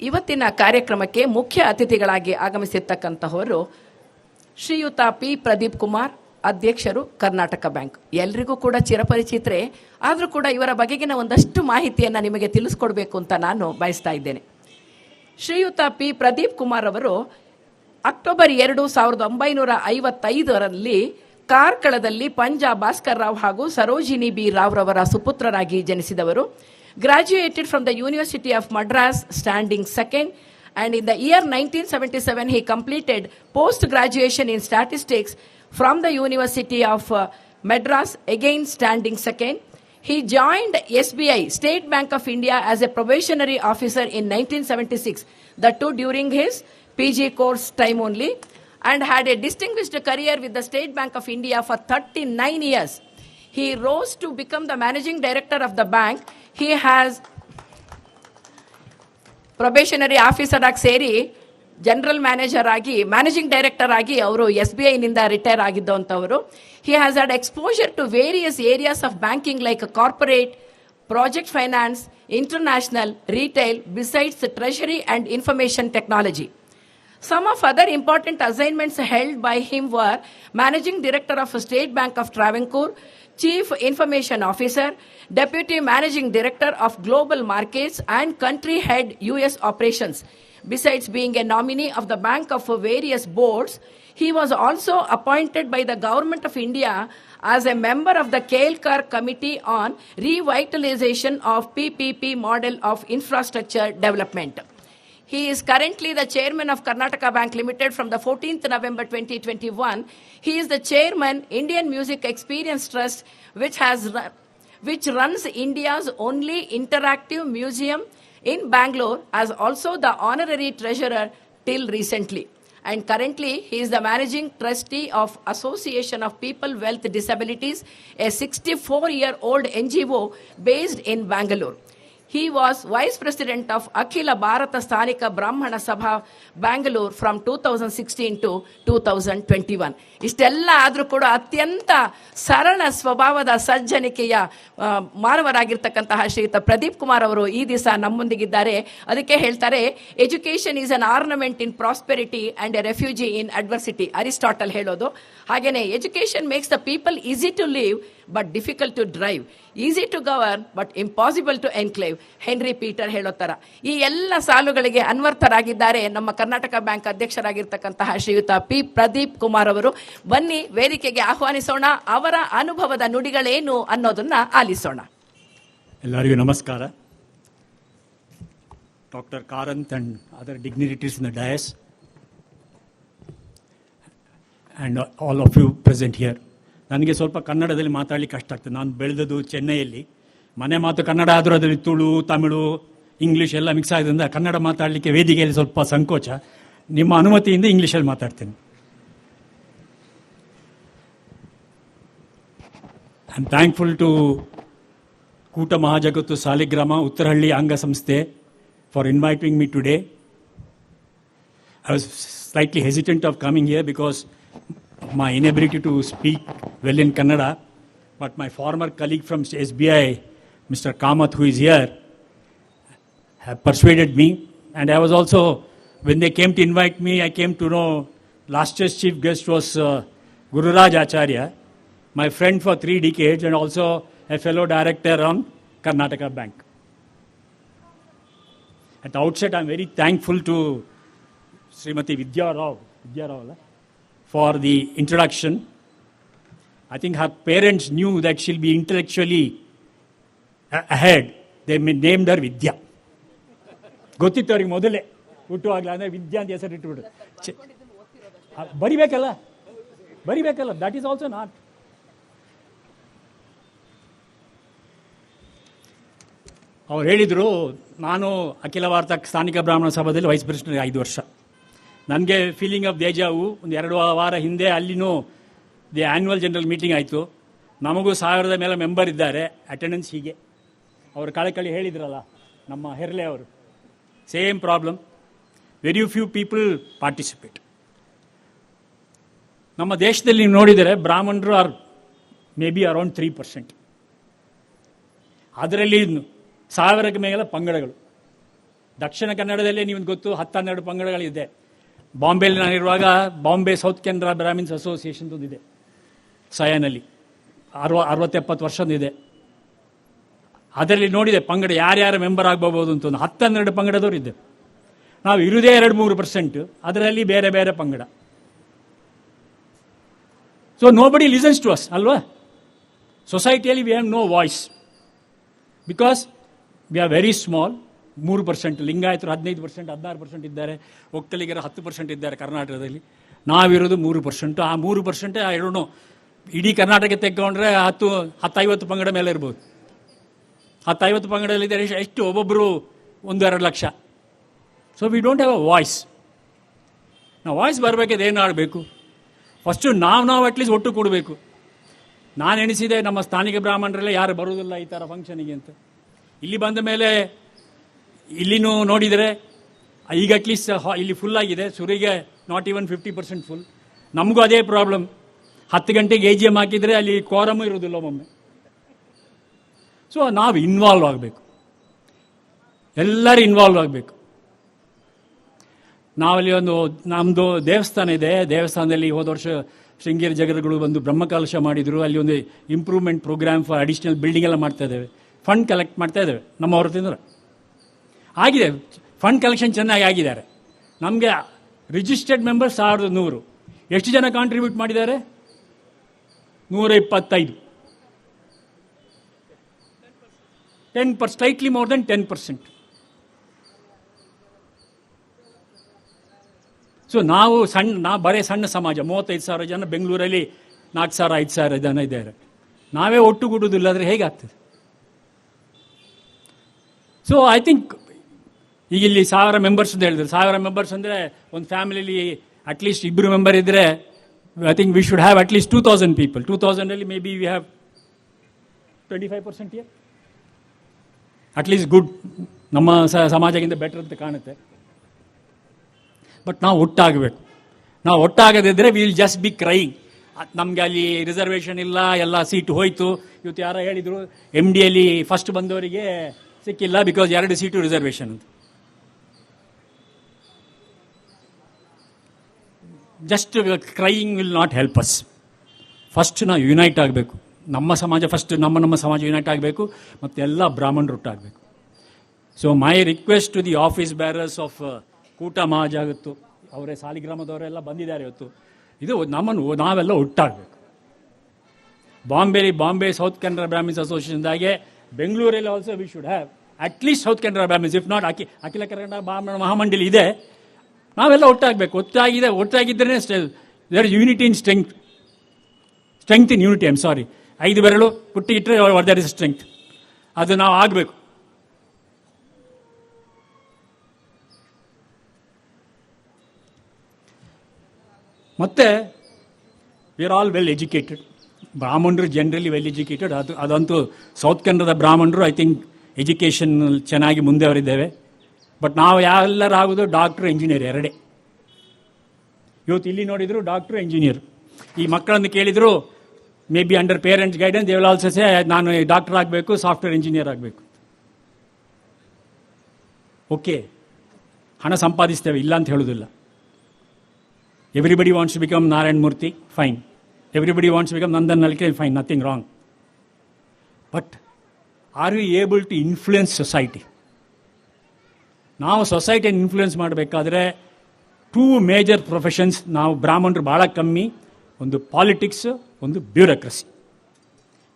ಇವತ್ತಿನ ಕಾರ್ಯಕ್ರಮಕ್ಕೆ ಮುಖ್ಯ ಅತಿಥಿಗಳಾಗಿ ಆಗಮಿಸಿರ್ತಕ್ಕಂತಹವರು ಶ್ರೀಯುತ ಪಿ ಪ್ರದೀಪ್ ಕುಮಾರ್, ಅಧ್ಯಕ್ಷರು ಕರ್ನಾಟಕ ಬ್ಯಾಂಕ್. ಎಲ್ರಿಗೂ ಕೂಡ ಚಿರಪರಿಚಿತರೆ, ಆದರೂ ಕೂಡ ಇವರ ಬಗೆಗಿನ ಒಂದಷ್ಟು ಮಾಹಿತಿಯನ್ನು ನಿಮಗೆ ತಿಳಿಸ್ಕೊಡ್ಬೇಕು ಅಂತ ನಾನು ಬಯಸ್ತಾ ಇದ್ದೇನೆ. ಶ್ರೀಯುತ ಪಿ ಪ್ರದೀಪ್ ಕುಮಾರ್ ಅವರು ಅಕ್ಟೋಬರ್ ಎರಡು ಸಾವಿರದ ಒಂಬೈನೂರ ಐವತ್ತೈದರಲ್ಲಿ ಕಾರ್ಕಳದಲ್ಲಿ ಪಂಜಾ ಭಾಸ್ಕರ್ ರಾವ್ ಹಾಗೂ ಸರೋಜಿನಿ ಬಿ ರಾವ್ರವರ ಸುಪುತ್ರರಾಗಿ ಜನಿಸಿದವರು. graduated from the University of Madras, standing second. And in the year 1977, he completed post graduation in statistics from the University of uh, Madras, again standing second. He joined SBI, State Bank of India, as a probationary officer in 1976, the two during his PG course time only, and had a distinguished career with the State Bank of India for 39 years. He rose to become the managing director of the bank he has probationary officer ಆಗಿ ಸೇರಿ general manager ಆಗಿ managing director ಆಗಿ ಅವರು S B ಐನಿಂದ retire ಆಗಿದ್ದಂಥವರು he has had exposure to various areas of banking like corporate project finance international retail besides treasury and information technology Some of other important assignments held by him were Managing Director of State Bank of Travancore, Chief Information Officer, Deputy Managing Director of Global Markets, and Country Head US Operations. Besides being a nominee of the bank of various boards, he was also appointed by the Government of India as a member of the Kelkar Committee on Revitalization of PPP Model of Infrastructure Development. He is currently the chairman of Karnataka Bank Limited from the 14th November 2021. He is the chairman Indian Music Experience Trust, which has which runs India's only interactive museum in Bangalore, as also the honorary treasurer till recently. And currently, he is the managing trustee of Association of People Wealth Disabilities, a 64-year-old NGO based in Bangalore. He was vice president of Akhila Bharata Sthanika Brahmana Sabha, Bangalore from 2016 to 2021. ಇಷ್ಟೆಲ್ಲ ಆದರೂ ಕೂಡ ಅತ್ಯಂತ ಸರಳ ಸ್ವಭಾವದ ಸಜ್ಜನಿಕೆಯ ಮಾನವರಾಗಿರ್ತಕ್ಕಂತಹ ಶ್ರೀಯುತ ಪ್ರದೀಪ್ ಕುಮಾರ್ ಅವರು ಈ ದಿವಸ ನಮ್ಮೊಂದಿಗಿದ್ದಾರೆ. ಅದಕ್ಕೆ ಹೇಳ್ತಾರೆ education is an ornament in prosperity and a refuge in adversity Aristotle ಹೇಳೋದು. ಹಾಗೆಯೇ education makes the people easy to live but difficult to drive easy to govern but impossible to enslave Henry Peter ಹೇಳೋ ಥರ ಈ ಎಲ್ಲ ಸಾಲುಗಳಿಗೆ ಅನ್ವರ್ಥರಾಗಿದ್ದಾರೆ ನಮ್ಮ Karnataka bank ಅಧ್ಯಕ್ಷರಾಗಿರ್ತಕ್ಕಂತಹ ಶ್ರೀಯುತ P. Pradeep Kumar ಅವರು. ಬನ್ನಿ, ವೇದಿಕೆಗೆ ಆಹ್ವಾನಿಸೋಣ. ಅವರ ಅನುಭವದ ನುಡಿಗಳೇನು ಅನ್ನೋದನ್ನ ಆಲಿಸೋಣ. ಎಲ್ಲರಿಗೂ ನಮಸ್ಕಾರ. Doctor Karanth and other dignitaries dais. And all of you present here. ನನಗೆ ಸ್ವಲ್ಪ ಕನ್ನಡದಲ್ಲಿ ಮಾತಾಡಲಿಕ್ಕೆ ಕಷ್ಟ ಆಗ್ತದೆ. ನಾನು ಬೆಳೆದದ್ದು ಚೆನ್ನೈಯಲ್ಲಿ. ಮನೆ ಮಾತು ಕನ್ನಡ ಆದರೂ ಅದರಲ್ಲಿ ತುಳು, ತಮಿಳು ಇಂಗ್ಲೀಷ್ ಎಲ್ಲ ಮಿಕ್ಸ್ ಆಗೋದ್ರಿಂದ ಕನ್ನಡ ಮಾತಾಡಲಿಕ್ಕೆ ವೇದಿಕೆಯಲ್ಲಿ ಸ್ವಲ್ಪ ಸಂಕೋಚ. ನಿಮ್ಮ ಅನುಮತಿಯಿಂದ ಇಂಗ್ಲೀಷಲ್ಲಿ ಮಾತಾಡ್ತೇನೆ. I I'm thankful to Koota Mahajagattu Saligrama Uttarahalli ಅಂಗಸಂಸ್ಥೆ for inviting me today I was slightly hesitant of coming here because my inability to speak well in Kannada, but my former colleague from SBI, Mr. Kamath, who is here, have persuaded me. And I was also, when they came to invite me, I came to know last year's chief guest was uh, Guru Raj Acharya, my friend for three decades and also a fellow director on Karnataka Bank. At the outset, I'm very thankful to Srimati Vidya Rao. Vidya Rao, for the introduction. I think her parents knew that she'll be intellectually ahead. They named her Vidya. ಗೊತ್ತಿತ್ತು ಅವ್ರಿಗೆ ಮೊದಲೇ ಹುಟ್ಟುವಾಗಲೇ ಅಂದರೆ ವಿದ್ಯಾ ಅಂತ ಹೆಸರು ಇಟ್ಬಿಟ್ಟು ಬರಿಬೇಕಲ್ಲ ಬರಿಬೇಕಲ್ಲ that is also not ಅವ್ರು ಹೇಳಿದರು, ನಾನು ಅಖಿಲ ಭಾರತ ಸ್ಥಾನಿಕ ಬ್ರಾಹ್ಮಣ ಸಭಾದಲ್ಲಿ ವೈಸ್ ಪ್ರೆಸಿಡೆಂಟ್ ಐದು ವರ್ಷ ನನಗೆ ಫೀಲಿಂಗ್ ಆಫ್ ದೇಜಾವು ಒಂದು ಎರಡು ವಾರ ಹಿಂದೆ ಅಲ್ಲಿನೂ ದಿ ಆ್ಯನ್ಯುವಲ್ ಜನರಲ್ ಮೀಟಿಂಗ್ ಆಯಿತು. ನಮಗೂ ಸಾವಿರದ ಮೇಲೆ ಮೆಂಬರ್ ಇದ್ದಾರೆ. ಅಟೆಂಡೆನ್ಸ್ ಹೀಗೆ. ಅವರು ಕಳೆ ಕಳಿ ಹೇಳಿದ್ರಲ್ಲ, ನಮ್ಮ ಹೆರ್ಲೆ ಅವರು. Same problem very few people participate ನಮ್ಮ ದೇಶದಲ್ಲಿ ನೀವು ನೋಡಿದರೆ ಬ್ರಾಹ್ಮಣರು are maybe around three percent ಅದರಲ್ಲಿ ಸಾವಿರಕ್ಕೆ ಮೇಲೆ ಪಂಗಡಗಳು. ದಕ್ಷಿಣ ಕನ್ನಡದಲ್ಲೇ ನಿಮ್ಗೆ ಗೊತ್ತು, ಹತ್ತು ಹನ್ನೆರಡು ಪಂಗಡಗಳಿದೆ. ಬಾಂಬೆಯಲ್ಲಿ ನಾನಿರುವಾಗ ಬಾಂಬೆ ಸೌತ್ ಕೆನರಾ ಬ್ರಾಹ್ಮಿನ್ಸ್ ಅಸೋಸಿಯೇಷನ್ ಇದೆ ಸಯಾನಲ್ಲಿ. ಅರವ, ಅರವತ್ತೆಪ್ಪತ್ತು ವರ್ಷದಿದೆ ಅದರಲ್ಲಿ ನೋಡಿದೆ, ಪಂಗಡ ಯಾರ್ಯಾರು ಮೆಂಬರ್ ಆಗಬಹುದು ಅಂತ ಒಂದು ಹತ್ತು ಹನ್ನೆರಡು ಪಂಗಡದವರು ಇದ್ದೆ ನಾವು ಇರುವುದೇ ಎರಡು ಮೂರು ಪರ್ಸೆಂಟ್ ಅದರಲ್ಲಿ ಬೇರೆ ಬೇರೆ ಪಂಗಡ. So nobody listens to us ಅಲ್ವಾ ಸೊಸೈಟಿಯಲ್ಲಿ we have no voice because we are very small ಮೂರು ಪರ್ಸೆಂಟ್ ಲಿಂಗಾಯತರು ಹದಿನೈದು ಪರ್ಸೆಂಟ್ ಹದಿನಾರು ಪರ್ಸೆಂಟ್ ಇದ್ದಾರೆ. ಒಕ್ಕಲಿಗರು ಹತ್ತು ಪರ್ಸೆಂಟ್ ಇದ್ದಾರೆ ಕರ್ನಾಟಕದಲ್ಲಿ. ನಾವಿರೋದು ಮೂರು ಪರ್ಸೆಂಟು ಆ ಮೂರು ಪರ್ಸೆಂಟ್ ಎರಡು ಇಡೀ ಕರ್ನಾಟಕ ತೆಗೊಂಡ್ರೆ ಹತ್ತು, ಹತ್ತೈವತ್ತು ಪಂಗಡ ಮೇಲೆ ಇರ್ಬೋದು. ಹತ್ತೈವತ್ತು ಪಂಗಡದಲ್ಲಿದ್ದಾರೆ ಎಷ್ಟು- ಒಬ್ಬೊಬ್ಬರು ಒಂದು ಎರಡು lakh. So we don't have a voice ನಾವು ವಾಯ್ಸ್ ಬರಬೇಕಾದ್ರೆ ಏನು ಆಡಬೇಕು ಫಸ್ಟು ನಾವು ನಾವು ಅಟ್ಲೀಸ್ಟ್ ಒಟ್ಟು ಕೊಡಬೇಕು. ನಾನು ಎಣಿಸಿದೆ ನಮ್ಮ ಸ್ಥಾನಿಕ ಬ್ರಾಹ್ಮಣರೆಲ್ಲ ಯಾರು ಬರುವುದಿಲ್ಲ ಈ ಥರ ಫಂಕ್ಷನಿಗೆ ಅಂತ. ಇಲ್ಲಿ ಬಂದ ಮೇಲೆ ಇಲ್ಲಿನೂ ನೋಡಿದರೆ, ಈಗ ಅಟ್ಲೀಸ್ಟ್ ಇಲ್ಲಿ ಫುಲ್ ಆಗಿದೆ. ಸುರಿಗೆ not even fifty percent full ನಮಗೂ ಅದೇ ಪ್ರಾಬ್ಲಮ್ ಹತ್ತು ಗಂಟೆಗೆ ಎ ಜಿ ಎಂ ಹಾಕಿದರೆ ಅಲ್ಲಿ ಕೋರಮ್ ಇರೋದಿಲ್ಲ ಒಮ್ಮೆ ಸೊ ನಾವು ಇನ್ವಾಲ್ವ್ ಆಗಬೇಕು. ಎಲ್ಲರೂ ಇನ್ವಾಲ್ವ್ ಆಗಬೇಕು. ನಾವಲ್ಲಿ ಒಂದು ನಮ್ಮದು ದೇವಸ್ಥಾನ ಇದೆ. ದೇವಸ್ಥಾನದಲ್ಲಿ ಹೋದ ವರ್ಷ ಶೃಂಗೇರಿ ಜಗದ್ಗುರು ಬಂದು ಬ್ರಹ್ಮಕಲಶ ಮಾಡಿದರು. ಅಲ್ಲಿ ಒಂದು improvement programme for additional building ಎಲ್ಲ ಮಾಡ್ತಾ ಇದ್ದೇವೆ. ಫಂಡ್ ಕಲೆಕ್ಟ್ ಮಾಡ್ತಾ ಇದ್ದೇವೆ. ನಮ್ಮ ಹೊರತಿಂದ. ಆಗಿದೆ. ಫಂಡ್ ಕಲೆಕ್ಷನ್ ಚೆನ್ನಾಗಿ ಆಗಿದ್ದಾರೆ. ನಮಗೆ ರಿಜಿಸ್ಟರ್ಡ್ ಮೆಂಬರ್ ಸಾವಿರದ ನೂರು. ಎಷ್ಟು ಜನ ಕಾಂಟ್ರಿಬ್ಯೂಟ್ ಮಾಡಿದ್ದಾರೆ? ನೂರ ಇಪ್ಪತ್ತೈದು ten per slightly more than ten percent so ನಾವು ಸಣ್ಣ ನಾವು ಬರೀ ಸಣ್ಣ ಸಮಾಜ, ಮೂವತ್ತೈದು ಸಾವಿರ ಜನ ಬೆಂಗಳೂರಲ್ಲಿ ನಾಲ್ಕು ಸಾವಿರ, ಐದು ಸಾವಿರ ಜನ ಇದ್ದಾರೆ. ನಾವೇ ಒಟ್ಟುಗೂಡುವುದಿಲ್ಲ ಆದರೆ ಹೇಗಾಗ್ತದೆ? ಸೊ ಐ ಥಿಂಕ್ ಈಗ ಇಲ್ಲಿ ಸಾವಿರ ಮೆಂಬರ್ಸ್ ಅಂತ ಹೇಳಿದ್ರು. ಸಾವಿರ ಮೆಂಬರ್ಸ್ ಅಂದರೆ ಒಂದು ಫ್ಯಾಮಿಲಿಲಿ ಅಟ್ಲೀಸ್ಟ್ ಇಬ್ಬರು ಮೆಂಬರ್ ಇದ್ದರೆ I think we should have at least two thousand people two ತೌಸಂಡಲ್ಲಿ maybe we have twenty five percent year at least good ನಮ್ಮ ಸಮಾಜಕ್ಕಿಂತ ಬೆಟರ್ ಅಂತ ಕಾಣುತ್ತೆ. ಬಟ್ ನಾವು ಒಟ್ಟಾಗಬೇಕು. ನಾವು ಒಟ್ಟಾಗದಿದ್ದರೆ ವಿಲ್ ಜಸ್ಟ್ ಬಿ ಕ್ರೈಯಿಂಗ್ ನಮಗೆ ಅಲ್ಲಿ ರಿಸರ್ವೇಷನ್ ಇಲ್ಲ, ಎಲ್ಲ ಸೀಟ್ ಹೋಯಿತು. ಇವತ್ತು ಯಾರೋ ಹೇಳಿದರು ಎಂ ಡಿಯಲ್ಲಿ ಫಸ್ಟ್ ಬಂದವರಿಗೆ ಸಿಕ್ಕಿಲ್ಲ ಬಿಕಾಸ್ ಎರಡು ಸೀಟು ರಿಸರ್ವೇಷನ್ ಅಂತ. Just crying will not help us first ನಾವು ಯುನೈಟ್ ಆಗಬೇಕು. ನಮ್ಮ ಸಮಾಜ ಫಸ್ಟ್ ನಮ್ಮ ನಮ್ಮ ಸಮಾಜ ಯುನೈಟ್ ಆಗಬೇಕು ಮತ್ತು ಎಲ್ಲ ಬ್ರಾಹ್ಮಣರು ಒಟ್ಟಾಗಬೇಕು so my request to the office bearers of Koota Mahajagattu ಅವರೇ ಸಾಲಿಗ್ರಾಮದವರೆಲ್ಲ ಬಂದಿದ್ದಾರೆ ಇವತ್ತು. ಇದು ನಮ್ಮನ್ನು ನಾವೆಲ್ಲ ಒಟ್ಟಾಗಬೇಕು ಬಾಂಬೆಲಿ ಬಾಂಬೆ ಸೌತ್ ಕೆನರಾ ಬ್ರಾಹ್ಮಿನ್ಸ್ ಅಸೋಸಿಯೇಷನ್ದಾಗೆ ಬೆಂಗಳೂರಲ್ಲಿ also we should have at least South Canara Brahmins if not ಅಖಿ Akhila Karnataka Brahmana Mahamandali ಇದೆ. ನಾವೆಲ್ಲ ಒಟ್ಟಾಗಬೇಕು. ಒಟ್ಟಾಗಿದೆ ಒಟ್ಟಾಗಿದ್ದರೆ there unity in strength strength in unity I'm sorry ಐದು ಬೆರಳು ಪುಟ್ಟಿ ಇಟ್ಟರೆ ದರ್ ಇಸ್ ಸ್ಟ್ರೆಂತ್ ಅದು ನಾವು ಆಗಬೇಕು. ಮತ್ತೆ we are all well educated ಬ್ರಾಹ್ಮಣರು ಜನರಲಿ ವೆಲ್ ಎಜುಕೇಟೆಡ್ ಅದು, ಅದಂತೂ ಸೌತ್ ಕನ್ನಡದ ಬ್ರಾಹ್ಮಣರು ಐ ಥಿಂಕ್ ಎಜುಕೇಷನ್ ಚೆನ್ನಾಗಿ ಮುಂದೆ ಅವರಿದ್ದೇವೆ. ಬಟ್ ನಾವು ಎಲ್ಲರಾಗೋದು ಡಾಕ್ಟ್ರು ಇಂಜಿನಿಯರ್ ಎರಡೇ. ಇವತ್ತು ಇಲ್ಲಿ ನೋಡಿದ್ರು ಡಾಕ್ಟ್ರು ಇಂಜಿನಿಯರ್ ಈ ಮಕ್ಕಳನ್ನು ಕೇಳಿದ್ರು maybe under parents guidance they also say ನಾನು ಡಾಕ್ಟರ್ ಆಗಬೇಕು ಸಾಫ್ಟ್ವೇರ್ ಇಂಜಿನಿಯರ್ ಆಗಬೇಕು. ಓಕೆ ಹಣ ಸಂಪಾದಿಸ್ತೇವೆ, ಇಲ್ಲ ಅಂತ ಹೇಳೋದಿಲ್ಲ. Everybody wants become Narayana Murthy fine everybody wants become Nandan Nilekani fine nothing wrong but are you able to influence society ನಾವು ಸೊಸೈಟಿಯನ್ನು influence ಮಾಡಬೇಕಾದ್ರೆ ಟೂ ಮೇಜರ್ ಪ್ರೊಫೆಷನ್ಸ್ ನಾವು ಬ್ರಾಹ್ಮಣರು ಭಾಳ ಕಮ್ಮಿ, ಒಂದು ಪಾಲಿಟಿಕ್ಸ್ ಒಂದು ಬ್ಯೂರೋಕ್ರಸಿ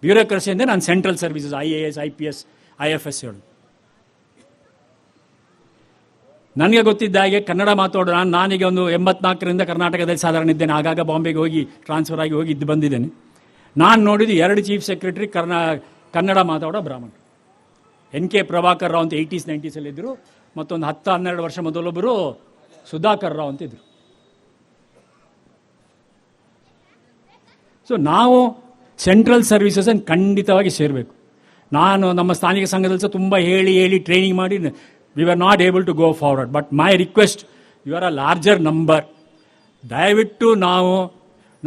ಬ್ಯೂರೋಕ್ರಸಿ ಅಂದರೆ ನಾನು central services I A S I P S I F S ಹೇಳು ನನಗೆ ಗೊತ್ತಿದ್ದ ಹಾಗೆ ಕನ್ನಡ ಮಾತಾಡೋ ನಾನು ನಾನೀಗ ಒಂದು ಎಂಬತ್ನಾಲ್ಕರಿಂದ ಕರ್ನಾಟಕದಲ್ಲಿ ಸಾಧಾರಣ ಇದ್ದೇನೆ, ಆಗಾಗ ಬಾಂಬೆಗೆ ಹೋಗಿ ಟ್ರಾನ್ಸ್ಫರ್ ಆಗಿ ಹೋಗಿ ಇದ್ದು ಬಂದಿದ್ದೇನೆ. ನಾನು ನೋಡಿದ್ದು ಎರಡು ಚೀಫ್ ಸೆಕ್ರೆಟರಿ ಕರ್ನಾ ಕನ್ನಡ ಮಾತಾಡೋ ಬ್ರಾಹ್ಮಣ ಎನ್ ಕೆ ಪ್ರಭಾಕರ್ ರಾವ್ ಅಂತ ಏಯ್ಟೀಸ್ ನೈಂಟೀಸಲ್ಲಿ ಇದ್ದರು ಮತ್ತೊಂದು ಹತ್ತು, ಹನ್ನೆರಡು ವರ್ಷ ಮೊದಲೊಬ್ಬರು ಸುಧಾಕರ್ ರಾವ್ ಅಂತಿದ್ರು. ಸೊ ನಾವು ಸೆಂಟ್ರಲ್ ಸರ್ವಿಸಸನ್ನು ಖಂಡಿತವಾಗಿ ಸೇರಬೇಕು. ನಾನು ನಮ್ಮ ಸ್ಥಾನಿಕ ಸಂಘದಲ್ಲಿ ಸಹ ತುಂಬ ಹೇಳಿ ಹೇಳಿ ಟ್ರೈನಿಂಗ್ ಮಾಡಿ we are not able to go forward but my request you are a larger number ದಯವಿಟ್ಟು ನಾವು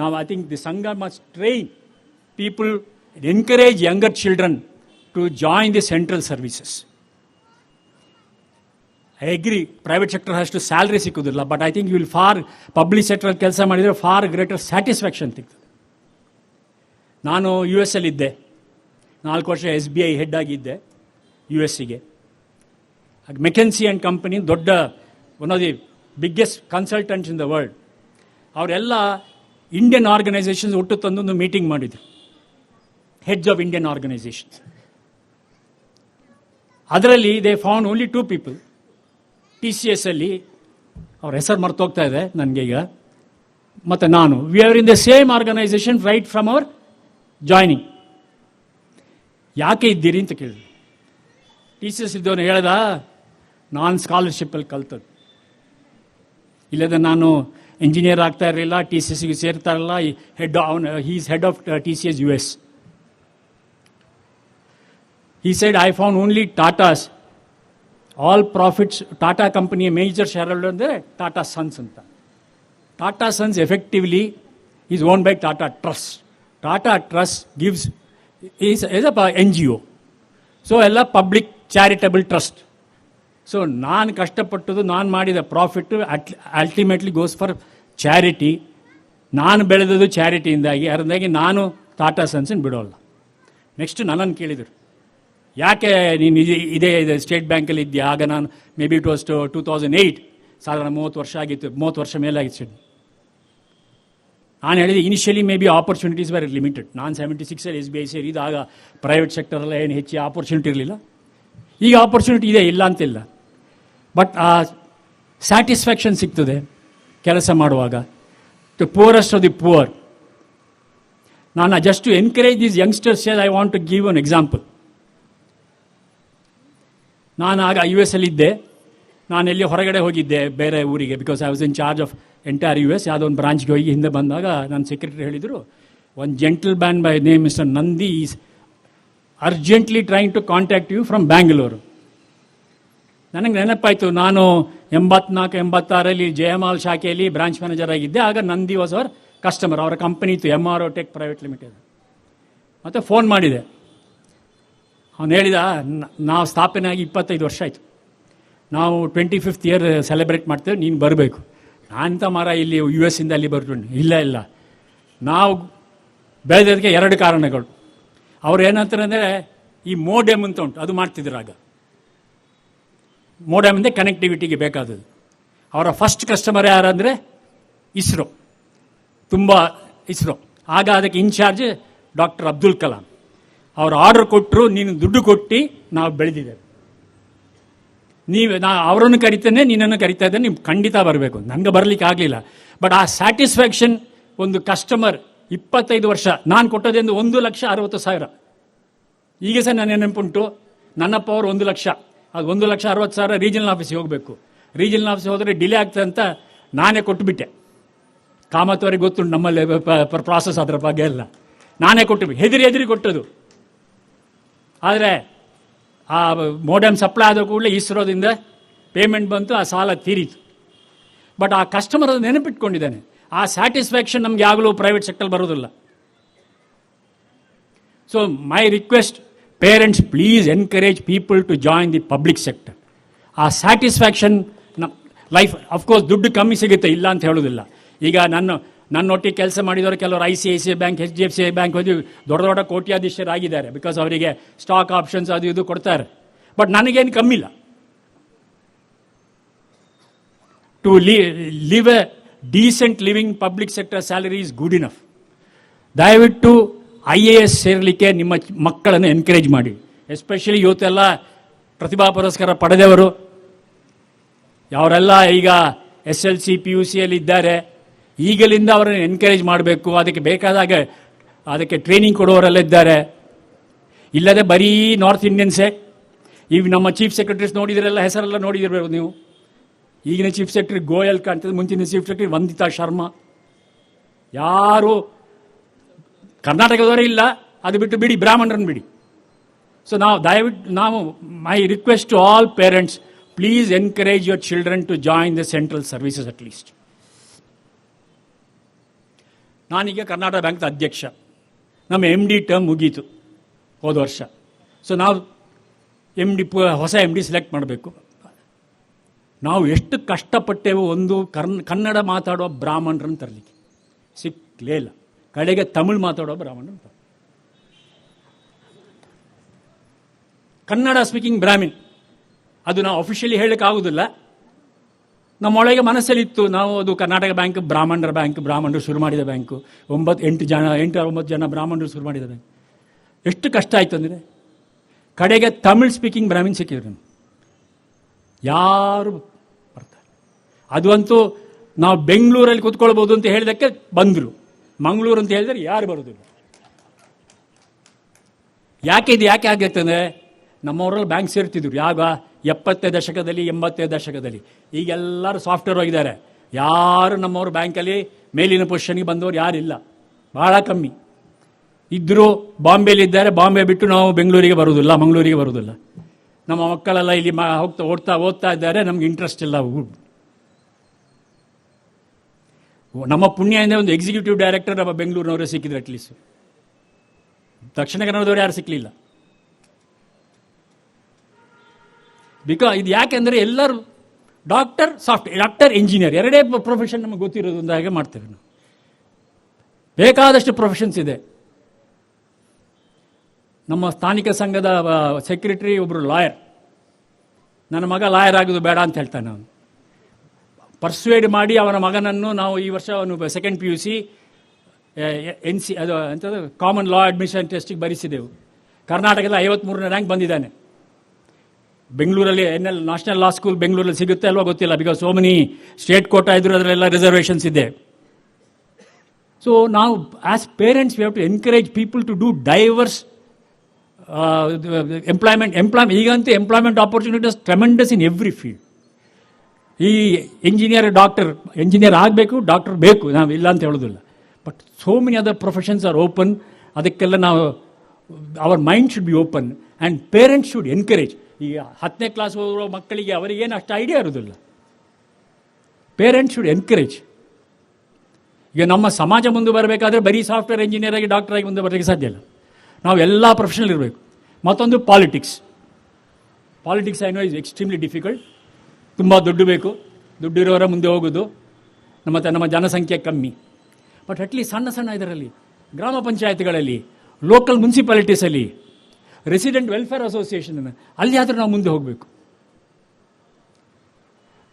ನಾವು I think the Sangha must train people encourage younger children to join the central services I agree private sector ಅಷ್ಟು salary ಸಿಕ್ಕುದಿಲ್ಲ but I think you will for public sector ಕೆಲಸ ಮಾಡಿದರೆ for greater satisfaction ಸಿಗ್ತದೆ. ನಾನು U S ಅಲ್ಲಿದ್ದೆ ನಾಲ್ಕು ವರ್ಷ S B I head ಆಗಿದ್ದೆ U ಎಸ್ಸಿಗೆ ಮೆಕೆನ್ಸಿ ಆ್ಯಂಡ್ ಕಂಪನಿ ದೊಡ್ಡ one of the biggest consultants in the world ಅವರೆಲ್ಲ ಇಂಡಿಯನ್ ಆರ್ಗನೈಸೇಷನ್ಸ್ ಒಟ್ಟು ತಂದೊಂದು ಮೀಟಿಂಗ್ ಮಾಡಿದ್ರು. ಹೆಡ್ಸ್ ಆಫ್ ಇಂಡಿಯನ್ ಆರ್ಗನೈಸೇಷನ್ಸ್ ಅದರಲ್ಲಿ they found only two people T C S ಅಲ್ಲಿ ಅವ್ರ ಹೆಸರು ಮರ್ತೋಗ್ತಾ ಇದೆ ನನಗೆ ಈಗ. ಮತ್ತು ನಾನು we are in the same organisation right from our joining ಯಾಕೆ ಇದ್ದೀರಿ ಅಂತ ಕೇಳಿದ್ರು. ಟಿ ಸಿ ಎಸ್ ಇದ್ದವನು ಹೇಳ್ದ, ನಾನು ಸ್ಕಾಲರ್ಶಿಪ್ಪಲ್ಲಿ ಕಲ್ತದ್ದು. ಇಲ್ಲದ ನಾನು ಇಂಜಿನಿಯರ್ ಆಗ್ತಾ ಇರಲಿಲ್ಲ ಟಿ ಸಿ ಎಸ್ಗೆ ಸೇರ್ತಾ ಇರಲಿಲ್ಲ ಹೆಡ್ ಅವನು he's head of T C S U S ಈ side I found only Tatas. All profits, Tata company, major shareholder ಅಂದರೆ ಟಾಟಾ ಸನ್ಸ್ ಅಂತ. Tata Sons effectively is own by Tata Trust Tata Trust gives is S A N G O so ಎಲ್ಲ public charitable trust so ನಾನು ಕಷ್ಟಪಟ್ಟದ್ದು ನಾನು ಮಾಡಿದ profit at ultimately goes for charity ನಾನು ಬೆಳೆದದ್ದು ಚಾರಿಟಿಯಿಂದಾಗಿ ಅದರಿಂದಾಗಿ ನಾನು ಟಾಟಾ ಸನ್ಸನ್ನು ಬಿಡೋಲ್ಲ ನೆಕ್ಸ್ಟ್ ನನ್ನನ್ನು ಕೇಳಿದರು ಯಾಕೆ ನೀನು ಇದೇ ಇದೇ ಸ್ಟೇಟ್ ಬ್ಯಾಂಕಲ್ಲಿ ಇದ್ದೆ ಆಗ ನಾನು maybe it was two two thousand eight ಸಾಧಾರಣ ಮೂವತ್ತು ವರ್ಷ ಆಗಿತ್ತು, ಮೂವತ್ತು ವರ್ಷ ಮೇಲಾಗಿತ್ತು ಸರ್ ನಾನು ಹೇಳಿದೆ initially maybe opportunities very limited ನಾನು ಸೆವೆಂಟಿ ಸಿಕ್ಸಲ್ಲಿ ಎಸ್ ಬಿ ಐ ಆಗ ಪ್ರೈವೇಟ್ ಸೆಕ್ಟರೆಲ್ಲ ಏನು ಹೆಚ್ಚು ಆಪರ್ಚುನಿಟಿ ಇರಲಿಲ್ಲ. ಈಗ ಆಪರ್ಚುನಿಟಿ ಇದೆ, ಇಲ್ಲ ಅಂತಿಲ್ಲ. ಬಟ್ ಆ ಸ್ಯಾಟಿಸ್ಫ್ಯಾಕ್ಷನ್ ಸಿಗ್ತದೆ ಕೆಲಸ ಮಾಡುವಾಗ. To poorest of the poor ನಾನು just to encourage these youngsters I want to give an example ನಾನು ಆಗ ಯು ಎಸ್ ಅಲ್ಲಿದ್ದೆ. ನಾನು ಎಲ್ಲಿ ಹೊರಗಡೆ ಹೋಗಿದ್ದೆ ಬೇರೆ ಊರಿಗೆ because I was in charge of entire U S ಯಾವುದೋ ಒಂದು ಬ್ರಾಂಚ್ಗೆ ಹೋಗಿ ಹಿಂದೆ ಬಂದಾಗ ನನ್ನ ಸೆಕ್ರೆಟರಿ ಹೇಳಿದರು ಒಂದು gentleman by name mister Nandi is urgently trying to contact you from Bangalore ನನಗೆ ನೆನಪಾಯಿತು, ನಾನು ಎಂಬತ್ನಾಲ್ಕು, ಎಂಬತ್ತಾರಲ್ಲಿ ಜಯಮಾಲ್ ಶಾಖೆಯಲ್ಲಿ ಬ್ರಾಂಚ್ ಮ್ಯಾನೇಜರ್ ಆಗಿದ್ದೆ. ಆಗ ನಂದಿ ವಾಸ್ ಅವರ್ ಕಸ್ಟಮರ್ ಅವರ ಕಂಪನಿ ಇತ್ತು M R O tech private limited ಮತ್ತು ಫೋನ್ ಮಾಡಿದೆ. ಅವನು ಹೇಳಿದ ನಾವು ಸ್ಥಾಪನೆ ಆಗಿ ಇಪ್ಪತ್ತೈದು ವರ್ಷ ಆಯಿತು. ನಾವು ಟ್ವೆಂಟಿ ಫಿಫ್ತ್ ಇಯರ್ ಸೆಲೆಬ್ರೇಟ್ ಮಾಡ್ತೇವೆ, ನೀನು ಬರಬೇಕು. ನಾನು ಅಂತ ಮರ, ಇಲ್ಲಿ ಯು ಎಸ್ ಇಂದ ಅಲ್ಲಿ ಬರ್ತೀನಿ. ಇಲ್ಲ ಇಲ್ಲ. ನಾವು ಬೆಳೆದೋದಕ್ಕೆ ಎರಡು ಕಾರಣಗಳು. ಅವ್ರು ಏನಂತಾರೆ ಅಂದರೆ, ಈ ಮೋಡೆಮ್ ಅಂತ ಉಂಟು, ಅದು ಮಾಡ್ತಿದ್ರು ಆಗ. ಮೋಡೆಮ್ ಅಂದರೆ ಕನೆಕ್ಟಿವಿಟಿಗೆ ಬೇಕಾದದ್ದು. ಅವರ ಫಸ್ಟ್ ಕಸ್ಟಮರ್ ಯಾರಂದರೆ ಇಸ್ರೋ. ತುಂಬ ಇಸ್ರೋ. ಆಗ ಅದಕ್ಕೆ ಇನ್ಚಾರ್ಜ್ ಡಾಕ್ಟರ್ ಅಬ್ದುಲ್ ಕಲಾಂ. ಅವ್ರು ಆರ್ಡರ್ ಕೊಟ್ಟರು ನೀನು ದುಡ್ಡು ಕೊಟ್ಟು ನಾವು ಬೆಳೆದಿದ್ದೇವೆ. ನೀವು, ನಾ ಅವರನ್ನು ಕರಿತೇನೆ, ನಿನ್ನನ್ನು ಕರಿತಾ ಇದ್ದೇನೆ ನೀವು ಖಂಡಿತ ಬರಬೇಕು. ನನಗೆ ಬರಲಿಕ್ಕೆ ಆಗಲಿಲ್ಲ. ಬಟ್ ಆ ಸ್ಯಾಟಿಸ್ಫ್ಯಾಕ್ಷನ್ ಒಂದು ಕಸ್ಟಮರ್ ಇಪ್ಪತ್ತೈದು ವರ್ಷ, ನಾನು ಕೊಟ್ಟದೆಂದು ಒಂದು ಲಕ್ಷ ಅರವತ್ತು ಸಾವಿರ. ಈಗ ಸಹ ನನ್ನ ನೆನಪುಂಟು ನನ್ನಪ್ಪ ಅವರು ಒಂದು ಲಕ್ಷ ಅದು ಒಂದು ಲಕ್ಷ ಅರವತ್ತು ಸಾವಿರ ರೀಜನಲ್ ಆಫೀಸಿಗೆ ಹೋಗಬೇಕು. ರೀಜನಲ್ ಆಫೀಸ್ ಹೋದರೆ ಡಿಲೇ ಆಗ್ತದೆ ಅಂತ ನಾನೇ ಕೊಟ್ಟುಬಿಟ್ಟೆ. ಕಾಮತ್ವರಿಗೆ ಗೊತ್ತುಂಟು, ನಮ್ಮಲ್ಲಿ ಪ್ರಾಸೆಸ್ ಅದರ ಬಗ್ಗೆ ಎಲ್ಲ. ನಾನೇ ಕೊಟ್ಟು ಹೆದರಿ ಹೆದರಿ ಕೊಟ್ಟದು ಆದರೆ ಆ ಮೋಡೆಮ್ ಸಪ್ಲೈ ಆದ ಕೂಡಲೇ ಇಸ್ರೋದಿಂದ ಪೇಮೆಂಟ್ ಬಂತು, ಆ ಸಾಲ ತೀರಿತು. ಬಟ್ ಆ ಕಸ್ಟಮರ್ ಅದು ನೆನಪಿಟ್ಕೊಂಡಿದ್ದಾನೆ. ಆ ಸ್ಯಾಟಿಸ್ಫ್ಯಾಕ್ಷನ್ ನಮ್ಗೆ ಆಗಲೂ ಪ್ರೈವೇಟ್ ಸೆಕ್ಟರ್ ಬರೋದಿಲ್ಲ. So my request parents please encourage people to join the public sector ಆ ಸ್ಯಾಟಿಸ್ಫ್ಯಾಕ್ಷನ್ ನಮ್ಮ ಲೈಫ್ ಅಫ್ಕೋರ್ಸ್ ದುಡ್ಡು ಕಮ್ಮಿ ಸಿಗುತ್ತೆ, ಇಲ್ಲ ಅಂತ ಹೇಳೋದಿಲ್ಲ. ಈಗ ನನ್ನ ನನ್ನೊಟ್ಟಿಗೆ ಕೆಲಸ ಮಾಡಿದವರು ಕೆಲವರು I C I C I bank H D F C I bank ಹೋಗಿ ದೊಡ್ಡ ದೊಡ್ಡ ಕೋಟ್ಯಾಧೀಶರಾಗಿದ್ದಾರೆ ಬಿಕಾಸ್ ಅವರಿಗೆ ಸ್ಟಾಕ್ ಆಪ್ಷನ್ಸ್ ಅದು ಇದು ಕೊಡ್ತಾರೆ. ಬಟ್ ನನಗೇನು ಕಮ್ಮಿಲ್ಲ to live a decent living public sector salary is good enough ದಯವಿಟ್ಟು ಐ ಎ ಎಸ್ ಸೇರಲಿಕ್ಕೆ ನಿಮ್ಮ ಮಕ್ಕಳನ್ನು ಎನ್ಕರೇಜ್ ಮಾಡಿ. ಎಸ್ಪೆಷಲಿ ಇವತ್ತೆಲ್ಲ ಪ್ರತಿಭಾ ಪುರಸ್ಕಾರ ಪಡೆದವರು. ಅವರೆಲ್ಲ ಈಗ S L C P U ಸಿಯಲ್ಲಿ ಇದ್ದಾರೆ ಈಗಲಿಂದ ಅವರನ್ನು ಎನ್ಕರೇಜ್ ಮಾಡಬೇಕು. ಅದಕ್ಕೆ ಬೇಕಾದಾಗ ಅದಕ್ಕೆ ಟ್ರೈನಿಂಗ್ ಕೊಡುವವರೆಲ್ಲ ಇದ್ದಾರೆ. ಇಲ್ಲದೆ ಬರೀ ನಾರ್ತ್ ಇಂಡಿಯನ್ಸೇ ಈಗ ನಮ್ಮ ಚೀಫ್ ಸೆಕ್ರೆಟರೀಸ್ ನೋಡಿದ್ರೆಲ್ಲ ಹೆಸರೆಲ್ಲ ನೋಡಿದಿರಬೇಕು ನೀವು. ಈಗಿನ ಚೀಫ್ ಸೆಕ್ರೆಟರಿ ಗೋಯಲ್ ಕಾಣ್ತದೆ, ಮುಂಚಿನ ಚೀಫ್ ಸೆಕ್ರೆಟರಿ ವಂದಿತಾ ಶರ್ಮಾ. ಯಾರು ಕರ್ನಾಟಕದವರೇ ಇಲ್ಲ. ಅದು ಬಿಟ್ಟು ಬಿಡಿ, ಬ್ರಾಹ್ಮಣರನ್ನು ಬಿಡಿ. ಸೊ ನಾವು ದಯವಿಟ್ಟು, ನಾವು my request to all parents please encourage your children to join the central services at least ನಾನೀಗ ಕರ್ನಾಟಕ ಬ್ಯಾಂಕ್ದ ಅಧ್ಯಕ್ಷ. ನಮ್ಮ ಎಂ ಡಿ ಟರ್ಮ್ ಮುಗೀತು ಹೋದ ವರ್ಷ. ಸೊ ನಾವು ಎಂ ಡಿ ಹೊಸ ಎಂ ಡಿ ಸೆಲೆಕ್ಟ್ ಮಾಡಬೇಕು. ನಾವು ಎಷ್ಟು ಕಷ್ಟಪಟ್ಟೆವು ಒಂದು ಕರ್ನ್, ಕನ್ನಡ ಮಾತಾಡುವ ಬ್ರಾಹ್ಮಣರನ್ನು ತರಲಿಕ್ಕೆ. ಸಿಕ್ಕಲೇ ಇಲ್ಲ. ಕಡೆಗೆ ತಮಿಳು ಮಾತಾಡುವ ಬ್ರಾಹ್ಮಣರು. ಕನ್ನಡ ಸ್ಪೀಕಿಂಗ್ ಬ್ರಾಹ್ಮಿನ್ ಅದು ನಾವು ಅಫಿಷಿಯಲಿ ಹೇಳಕ್ಕೆ ಆಗುದಿಲ್ಲ ನಮ್ಮೊಳಗೆ ಮನಸ್ಸಲ್ಲಿತ್ತು. ನಾವು ಅದು ಕರ್ನಾಟಕ ಬ್ಯಾಂಕ್, ಬ್ರಾಹ್ಮಣರ ಬ್ಯಾಂಕ್, ಬ್ರಾಹ್ಮಣರು ಶುರು ಮಾಡಿದ ಬ್ಯಾಂಕು. ಒಂಬತ್ತು ಎಂಟು ಜನ, ಎಂಟು ಒಂಬತ್ತು ಜನ ಬ್ರಾಹ್ಮಣರು ಶುರು ಮಾಡಿದ ಬ್ಯಾಂಕ್. ಎಷ್ಟು ಕಷ್ಟ ಆಯ್ತು ಅಂದರೆ, ಕಡೆಗೆ ತಮಿಳ್ ಸ್ಪೀಕಿಂಗ್ ಬ್ರಾಹ್ಮಿನ್ ಸಿಕ್ಕಿದ್ರು. ಯಾರು ಬರ್ತಾರೆ? ಅದು ಅಂತೂ ನಾವು ಬೆಂಗಳೂರಲ್ಲಿ ಕೂತ್ಕೊಳ್ಬೋದು ಅಂತ ಹೇಳಿದಕ್ಕೆ ಬಂದರು. ಮಂಗಳೂರು ಅಂತ ಹೇಳಿದರೆ ಯಾರು ಬರೋದಿಲ್ಲ. ಯಾಕೆ ಇದು ಯಾಕೆ ಆಗಿರ್ತಂದ್ರೆ ನಮ್ಮವರಲ್ಲಿ ಬ್ಯಾಂಕ್ ಸೇರ್ತಿದ್ರು. ಯಾವಾಗ? ಎಪ್ಪತ್ತೇ ದಶಕದಲ್ಲಿ, ಎಂಬತ್ತೇ ದಶಕದಲ್ಲಿ. ಈಗೆಲ್ಲರೂ ಸಾಫ್ಟ್ವೇರ್ ಹೋಗಿದ್ದಾರೆ. ಯಾರು ನಮ್ಮವರು ಬ್ಯಾಂಕಲ್ಲಿ ಮೇಲಿನ ಪೊಸಿಷನ್ಗೆ ಬಂದವರು ಯಾರಿಲ್ಲ. ಭಾಳ ಕಮ್ಮಿ. ಇದ್ದರೂ. ಬಾಂಬೆಯಲ್ಲಿದ್ದಾರೆ ಬಾಂಬೆ ಬಿಟ್ಟು ನಾವು ಬೆಂಗಳೂರಿಗೆ ಬರೋದಿಲ್ಲ ಮಂಗಳೂರಿಗೆ ಬರೋದಿಲ್ಲ ನಮ್ಮ ಮಕ್ಕಳೆಲ್ಲ ಇಲ್ಲಿ ಮಾ, ಹೋಗ್ತಾ, ಓಡ್ತಾ, ಓದ್ತಾ ಇದ್ದಾರೆ. ನಮ್ಗೆ ಇಂಟ್ರೆಸ್ಟ್ ಇಲ್ಲ. ನಮ್ಮ ನಮ್ಮ ಅಂದರೆ ಒಂದು ಎಕ್ಸಿಕ್ಯೂಟಿವ್ ಡೈರೆಕ್ಟರ್ ನಮ್ಮ ಬೆಂಗಳೂರಿನವರೇ ಸಿಕ್ಕಿದ್ರು ಅಟ್ಲೀಸ್ಟ್ ದಕ್ಷಿಣ ಕನ್ನಡದವ್ರು ಯಾರು ಸಿಕ್ಕಲಿಲ್ಲ ಬಿಕಾ ಇದು ಯಾಕೆಂದರೆ ಎಲ್ಲರೂ ಡಾಕ್ಟರ್ ಸಾಫ್ಟ್ ಡಾಕ್ಟರ್ ಇಂಜಿನಿಯರ್ ಎರಡೇ ಪ್ರೊಫೆಷನ್ ನಮಗೆ ಗೊತ್ತಿರೋದು ಹಾಗೆ ಮಾಡ್ತೇವೆ ನಾವು. ಬೇಕಾದಷ್ಟು ಪ್ರೊಫೆಷನ್ಸ್ ಇದೆ. ನಮ್ಮ ಸ್ಥಾನಿಕ ಸಂಘದ ಸೆಕ್ರೆಟರಿ ಒಬ್ಬರು ಲಾಯರ್ ನನ್ನ ಮಗ ಲಾಯರ್ ಆಗೋದು ಬೇಡ ಅಂತ ಹೇಳ್ತಾನೆ ಅವನು. ಪರ್ಸುವೇಡ್ ಮಾಡಿ ಅವನ ಮಗನನ್ನು ನಾವು ಈ ವರ್ಷ ಅವನು second P U C N C, ಅದು ಎಂಥದ್ದು ಕಾಮನ್ ಲಾ ಅಡ್ಮಿಷನ್ ಟೆಸ್ಟಿಗೆ ಬರಿಸಿದೆವು. ಕರ್ನಾಟಕದ ಐವತ್ತ್ಮೂರನೇ ರ್ಯಾಂಕ್ ಬಂದಿದ್ದಾನೆ. ಬೆಂಗಳೂರಲ್ಲಿ N L national law school ಬೆಂಗಳೂರಲ್ಲಿ ಸಿಗುತ್ತೆ ಅಲ್ವಾ ಗೊತ್ತಿಲ್ಲ because so many state quota ಇದ್ರು ಅದರಲ್ಲೆಲ್ಲ ರಿಸರ್ವೇಷನ್ಸ್ ಇದೆ. ಸೊ ನಾವು as parents we have to encourage people to do diverse employment employ ಈಗಂತೂ employment opportunities tremendous in every field ಈ ಇಂಜಿನಿಯರ್ ಡಾಕ್ಟರ್ ಇಂಜಿನಿಯರ್ ಆಗಬೇಕು ಡಾಕ್ಟರ್ ಬೇಕು, ನಾವು ಇಲ್ಲ ಅಂತ ಹೇಳೋದಿಲ್ಲ. But so many other professions are open ಅದಕ್ಕೆಲ್ಲ ನಾವು our mind should be open and parents should encourage ಈಗ ಹತ್ತನೇ ಕ್ಲಾಸ್ ಓದುವ ಮಕ್ಕಳಿಗೆ ಅವರಿಗೇನು ಅಷ್ಟು ಐಡಿಯಾ ಇರೋದಿಲ್ಲ. ಪೇರೆಂಟ್ಸ್ ಶುಡ್ ಎನ್ಕರೇಜ್ ಈಗ ನಮ್ಮ ಸಮಾಜ ಮುಂದೆ ಬರಬೇಕಾದ್ರೆ ಬರೀ ಸಾಫ್ಟ್ವೇರ್ ಇಂಜಿನಿಯರ್ ಆಗಿ ಡಾಕ್ಟರ್ ಆಗಿ ಮುಂದೆ ಬರಲಿಕ್ಕೆ ಸಾಧ್ಯ ಇಲ್ಲ. ನಾವು ಎಲ್ಲ ಪ್ರೊಫೆಷನಲ್ ಇರಬೇಕು. ಮತ್ತೊಂದು politics politics I know is extremely difficult ತುಂಬ ದುಡ್ಡು ಬೇಕು. ದುಡ್ಡಿರೋರ ಮುಂದೆ ಹೋಗೋದು. ಮತ್ತು ನಮ್ಮ ಜನಸಂಖ್ಯೆ ಕಮ್ಮಿ. ಬಟ್ ಅಟ್ಲೀಸ್ಟ್ ಸಣ್ಣ ಸಣ್ಣ ಇದರಲ್ಲಿ, ಗ್ರಾಮ ಪಂಚಾಯತ್ಗಳಲ್ಲಿ ಲೋಕಲ್ ಮುನ್ಸಿಪಾಲಿಟೀಸಲ್ಲಿ ರೆಸಿಡೆಂಟ್ ವೆಲ್ಫೇರ್ ಅಸೋಸಿಯೇಷನ್ ಅಲ್ಲಿ ಆದರೂ ನಾವು ಮುಂದೆ ಹೋಗಬೇಕು.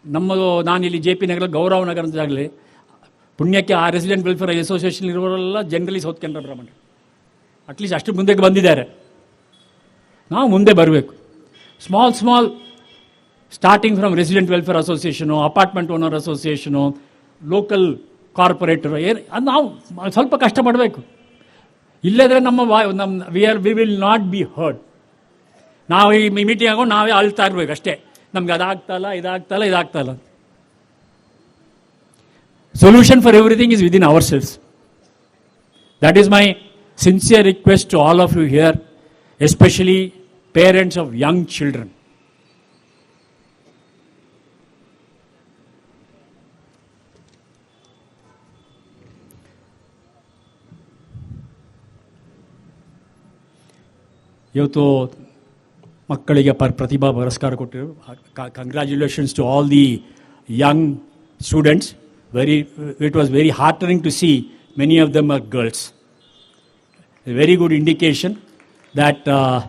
ನಮ್ಮದು ನಾನಿಲ್ಲಿ ಜೆ ಪಿ ನಗರ, ಗೌರವ ನಗರ ಅಂತಾಗಲಿ ಪುಣ್ಯಕ್ಕೆ ಆ resident welfare association ಇರುವವರೆಲ್ಲ generally South Canara Brahmana. At least ಅಷ್ಟು ಮುಂದಕ್ಕೆ ಬಂದಿದ್ದಾರೆ. ನಾವು ಮುಂದೆ ಬರಬೇಕು. Small small starting from resident welfare association apartment owner association local corporator ಏನು ಅದು ನಾವು ಸ್ವಲ್ಪ ಕಷ್ಟಪಡಬೇಕು ಇಲ್ಲದ್ರೆ ನಮ್ಮ ನಮ್ಮ we are we will not be heard ನಾವು ಈ ಮೀಟಿಂಗ್ ಆಗೋದು ನಾವೇ ಅಳ್ತಾ ಇರ್ಬೇಕು ಅಷ್ಟೇ. ನಮ್ಗೆ ಅದಾಗ್ತಲ್ಲ ಇದಾಗ್ತಲ್ಲ ಇದಾಗ್ತಲ್ಲ solution for everything is within ourselves that is my sincere request to all of you here especially parents of young children ಇವತ್ತು ಮಕ್ಕಳಿಗೆ ಪರ್ ಪ್ರತಿಭಾ ಪುರಸ್ಕಾರ ಕೊಟ್ಟಿರು. Congratulations to all the young students very it was very heartening to see many of them are girls very good indication that uh,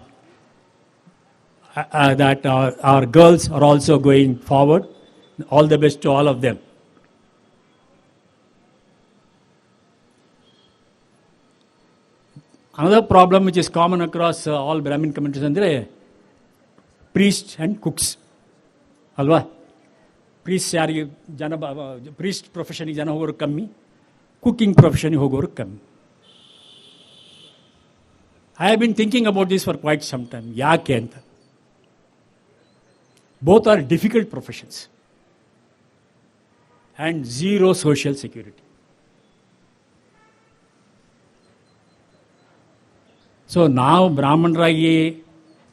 uh, that our, our girls are also going forward. All the best to all of them. Another problem which is common across uh, all Brahmin ಅಂದರೆ priest and cooks ಅಲ್ವಾ? Priest ಯಾರಿಗೆ ಜನ priest ಪ್ರೊಫೆಷನಿಗೆ ಜನ ಹೋಗೋರು ಕಮ್ಮಿ cooking ಪ್ರೊಫೆಷನಿಗೆ ಹೋಗೋರು ಕಮ್ಮಿ. I have been thinking about this for quite some time ಯಾಕೆ ಅಂತ? Both are difficult professions and zero social security so ನಾವು ಬ್ರಾಹ್ಮಣರಾಗಿ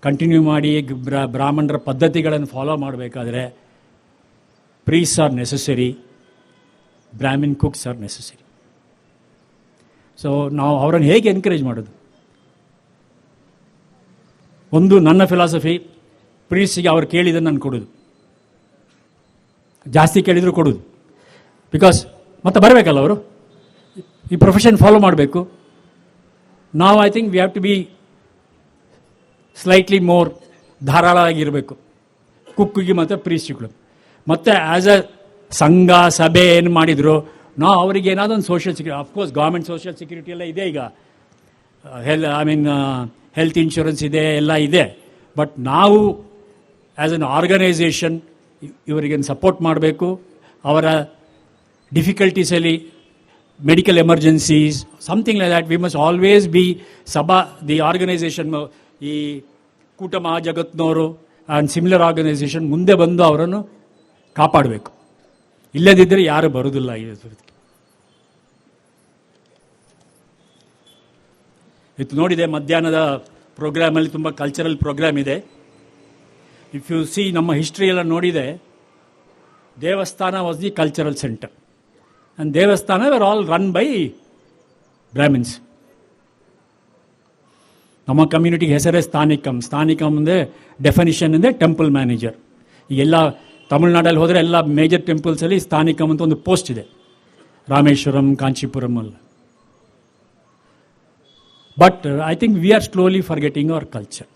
ಕಂಟಿನ್ಯೂ ಮಾಡಿ ಬ್ರಾಹ್ಮಣರ ಪದ್ಧತಿಗಳನ್ನು ಫಾಲೋ ಮಾಡಬೇಕಾದ್ರೆ priests are necessary Brahmin cooks are necessary so ನಾವು ಅವರನ್ನು ಹೇಗೆ ಎನ್ಕರೇಜ್ ಮಾಡೋದು? ಒಂದು, ನನ್ನ ಫಿಲಾಸಫಿ ಪ್ರೀಸ್ಗೆ ಅವ್ರು ಕೇಳಿದ್ರೆ ನಾನು ಕೊಡೋದು. ಜಾಸ್ತಿ ಕೇಳಿದರೂ ಕೊಡೋದು. ಬಿಕಾಸ್ ಮತ್ತೆ ಬರಬೇಕಲ್ಲ ಅವರು? ಈ ಪ್ರೊಫೆಷನ್ ಫಾಲೋ ಮಾಡಬೇಕು. ನಾವು I think we have to be slightly more ಧಾರಾಳವಾಗಿರಬೇಕು. ಕುಕ್ಕಿಗೆ ಮತ್ತು ಪ್ರೀಸ್ಟ್ಗಳು ಮತ್ತು ಆ್ಯಸ್ ಅ ಸಂಘ ಸಭೆ ಏನು ಮಾಡಿದ್ರು, ನಾವು ಅವರಿಗೆ ಏನಾದರೂ ಒಂದು social security of course government social security ಎಲ್ಲ ಇದೆ ಈಗ. Health I mean health insurance ಇದೆ, ಎಲ್ಲ ಇದೆ. ಬಟ್ ನಾವು ಆ್ಯಸ್ ಅನ್ ಆರ್ಗನೈಸೇಷನ್ ಇವರಿಗೇನು ಸಪೋರ್ಟ್ ಮಾಡಬೇಕು, ಅವರ ಡಿಫಿಕಲ್ಟೀಸಲ್ಲಿ medical emergencies something like that we must always be ಸಭಾ ದಿ ಆರ್ಗನೈಸೇಷನ್ ಈ ಕೂಟ ಮಹಾಜಗತ್ನವರು ಆ್ಯಂಡ್ ಸಿಮಿಲರ್ ಆರ್ಗನೈಸೇಷನ್ ಮುಂದೆ ಬಂದು ಅವರನ್ನು ಕಾಪಾಡಬೇಕು. ಇಲ್ಲದಿದ್ದರೆ ಯಾರು ಬರುವುದಿಲ್ಲ ಇದು ನೋಡಿದೆ ಮಧ್ಯಾಹ್ನದ ಪ್ರೋಗ್ರಾಮಲ್ಲಿ ತುಂಬ ಕಲ್ಚರಲ್ ಪ್ರೋಗ್ರಾಮ್ ಇದೆ. ಇಫ್ ಯು ಸಿ ನಮ್ಮ ಹಿಸ್ಟ್ರಿ ಎಲ್ಲ ನೋಡಿದೆ, ದೇವಸ್ಥಾನ was the cultural centre and ದೇವಸ್ಥಾನ were all run by Brahmins ನಮ್ಮ ಕಮ್ಯುನಿಟಿಗೆ ಹೆಸರೇ ಸ್ಥಾನಿಕಂ. ಸ್ಥಾನಿಕಂ ಅಂದರೆ ಡೆಫಿನಿಷನ್ ಅಂದರೆ ಟೆಂಪಲ್ ಮ್ಯಾನೇಜರ್ ಎಲ್ಲ ತಮಿಳ್ನಾಡಲ್ಲಿ ಹೋದರೆ ಎಲ್ಲ ಮೇಜರ್ ಟೆಂಪಲ್ಸಲ್ಲಿ ಸ್ಥಾನಿಕಂ ಅಂತ ಒಂದು ಪೋಸ್ಟ್ ಇದೆ. ರಾಮೇಶ್ವರಂ, ಕಾಂಚೀಪುರಂ ಅಲ್ಲ but I think we are slowly forgetting our culture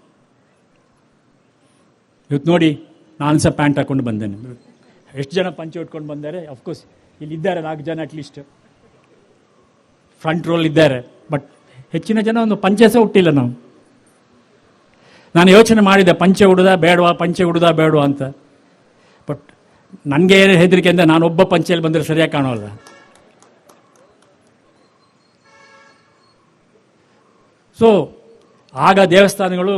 ಇವತ್ತು ನೋಡಿ ನಾನು ಸಹ ಪ್ಯಾಂಟ್ ಹಾಕೊಂಡು ಬಂದೇನೆ. ಎಷ್ಟು ಜನ ಪಂಚೆ ಉಟ್ಕೊಂಡು ಬಂದರೆ? ಅಫ್ಕೋರ್ಸ್ ಇಲ್ಲಿ ಇದ್ದಾರೆ ನಾಲ್ಕು ಜನ ಅಟ್ಲೀಸ್ಟ್ ಫ್ರಂಟ್ ರೋಲ್ ಇದ್ದಾರೆ ಬಟ್ ಹೆಚ್ಚಿನ ಜನ ಒಂದು ಪಂಚೆ ಸಹ ಹುಟ್ಟಿಲ್ಲ ನಾವು. ನಾನು ಯೋಚನೆ ಮಾಡಿದೆ, ಪಂಚೆ ಹುಡುದ, ಬೇಡವಾ, ಪಂಚೆ ಹುಡುದ, ಬೇಡವಾ ಅಂತ. ಬಟ್ ನನಗೆ ಏನು ಹೆದರಿಕೆ ಅಂದರೆ ನಾನು ಒಬ್ಬ ಪಂಚೆಯಲ್ಲಿ ಬಂದರೆ ಸರಿಯಾಗಿ ಕಾಣೋಲ್ಲ ಸೊ ಆಗ ದೇವಸ್ಥಾನಗಳು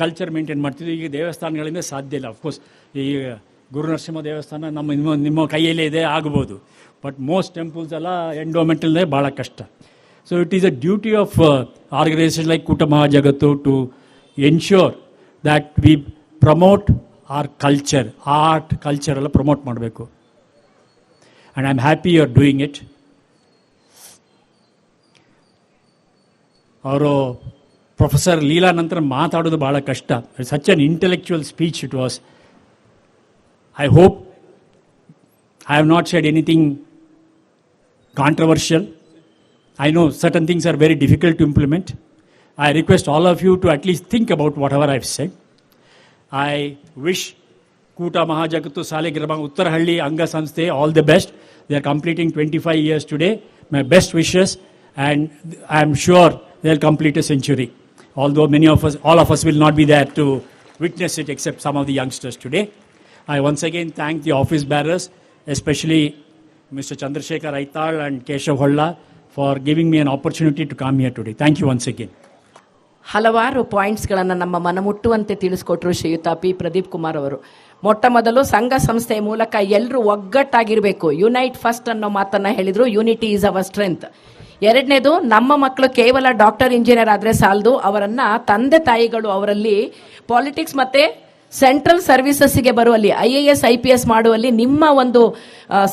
ಕಲ್ಚರ್ ಮೇಂಟೈನ್ ಮಾಡ್ತಿದ್ವಿ. ಈಗ ದೇವಸ್ಥಾನಗಳಿಂದ ಸಾಧ್ಯ ಇಲ್ಲ. ಅಫ್ಕೋರ್ಸ್ ಈ ಗುರುನರಸಿಂಹ ದೇವಸ್ಥಾನ ನಮ್ಮ ನಿಮ್ಮ ನಿಮ್ಮ ಕೈಯಲ್ಲೇ ಇದೆ, ಆಗ್ಬೋದು. ಬಟ್ ಮೋಸ್ಟ್ ಟೆಂಪಲ್ಸ್ ಎಲ್ಲ ಎಂಡೋಮೆಂಟಲ್ನೇ ಭಾಳ ಕಷ್ಟ. So it is a duty of organisation like ಕೂಟ ಮಹಾಜಗತ್ತು to ensure that we promote our culture art culture ಎಲ್ಲ ಪ್ರಮೋಟ್ ಮಾಡಬೇಕು. And I am happy you are doing it ಅವರು ಪ್ರೊಫೆಸರ್ ಲೀಲಾ ನಂತರ ಮಾತಾಡೋದು ಭಾಳ ಕಷ್ಟ. Such an intellectual speech it was I hope I have not shed anything controversial. I know certain things are very difficult to implement. I request all of you to at least think about whatever I've said. I wish Kuta Mahajagatu Sale Grabang Uttarahalli Anga Sanste all the best. They are completing 25 years today. My best wishes, and I am sure they'll complete a century. Although many of us, all of us, will not be there to witness it except some of the youngsters today. I once again thank the office bearers, especially Mr. Chandrasekhar Aital and Keshav Holla for giving me an opportunity to come here today. Thank you once again. ಹಲವಾರು ಪಾಯಿಂಟ್ಸ್ಗಳನ್ನು ನಮ್ಮ ಮನಮುಟ್ಟುವಂತೆ ತಿಳಿಸ್ಕೊಟ್ರು ಶ್ರೀಯುತ P Pradeep Kumar ಅವರು ಮೊಟ್ಟ ಮೊದಲು ಸಂಘ ಸಂಸ್ಥೆಯ ಮೂಲಕ ಎಲ್ಲರೂ ಒಗ್ಗಟ್ಟಾಗಿರಬೇಕು ಯುನೈಟ್ ಫಸ್ಟ್ ಅನ್ನೋ ಮಾತನ್ನು ಹೇಳಿದರು ಯೂನಿಟಿ ಈಸ್ ಅವರ್ ಸ್ಟ್ರೆಂತ್ ಎರಡನೇದು, ನಮ್ಮ ಮಕ್ಕಳು ಕೇವಲ ಡಾಕ್ಟರ್ ಇಂಜಿನಿಯರ್ ಆದರೆ ಸಾಲದು ಅವರನ್ನು ತಂದೆ ತಾಯಿಗಳು ಅವರಲ್ಲಿ ಪಾಲಿಟಿಕ್ಸ್ ಮತ್ತೆ ಸೆಂಟ್ರಲ್ ಸರ್ವಿಸಸ್ಗೆ ಬರುವಲ್ಲಿ, I A S, I P S ಮಾಡುವಲ್ಲಿ ನಿಮ್ಮ ಒಂದು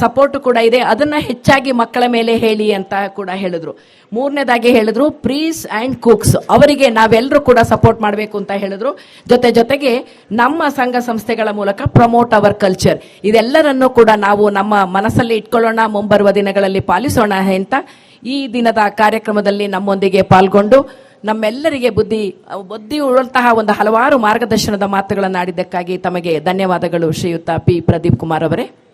ಸಪೋರ್ಟ್ ಕೂಡ ಇದೆ. ಅದನ್ನ ಹೆಚ್ಚಾಗಿ ಮಕ್ಕಳ ಮೇಲೆ ಹೇಳಿ ಅಂತ ಕೂಡ ಹೇಳಿದ್ರು. ಮೂರನೇದಾಗಿ ಹೇಳಿದ್ರು, ಪ್ರೀಸ್ ಅಂಡ್ ಕುಕ್ಸ್. ಅವರಿಗೆ ನಾವೆಲ್ಲರೂ ಕೂಡ ಸಪೋರ್ಟ್ ಮಾಡಬೇಕು ಅಂತ ಹೇಳಿದ್ರು. ಜೊತೆ ಜೊತೆಗೆ ನಮ್ಮ ಸಂಘ ಸಂಸ್ಥೆಗಳ ಮೂಲಕ ಪ್ರಮೋಟ್ ಅವರ್ ಕಲ್ಚರ್ ಇದೆಲ್ಲರನ್ನೂ ಕೂಡ ನಾವು ನಮ್ಮ ಮನಸ್ಸಲ್ಲಿ ಇಟ್ಕೊಳ್ಳೋಣ, ಮುಂಬರುವ ದಿನಗಳಲ್ಲಿ ಪಾಲಿಸೋಣ ಅಂತ ಈ ದಿನದ ಕಾರ್ಯಕ್ರಮದಲ್ಲಿ ನಮ್ಮೊಂದಿಗೆ ಪಾಲ್ಗೊಂಡು ನಮ್ಮೆಲ್ಲರಿಗೆ ಬುದ್ಧಿ ಬುದ್ಧಿ ಉಳ್ಳಂತಹ ಒಂದು ಹಲವಾರು ಮಾರ್ಗದರ್ಶನದ ಮಾತುಗಳನ್ನು ಆಡಿದ್ದಕ್ಕಾಗಿ ತಮಗೆ ಧನ್ಯವಾದಗಳು ಶ್ರೀಯುತ ಪಿ. ಪ್ರದೀಪ್ ಕುಮಾರ್ ಅವರೇ.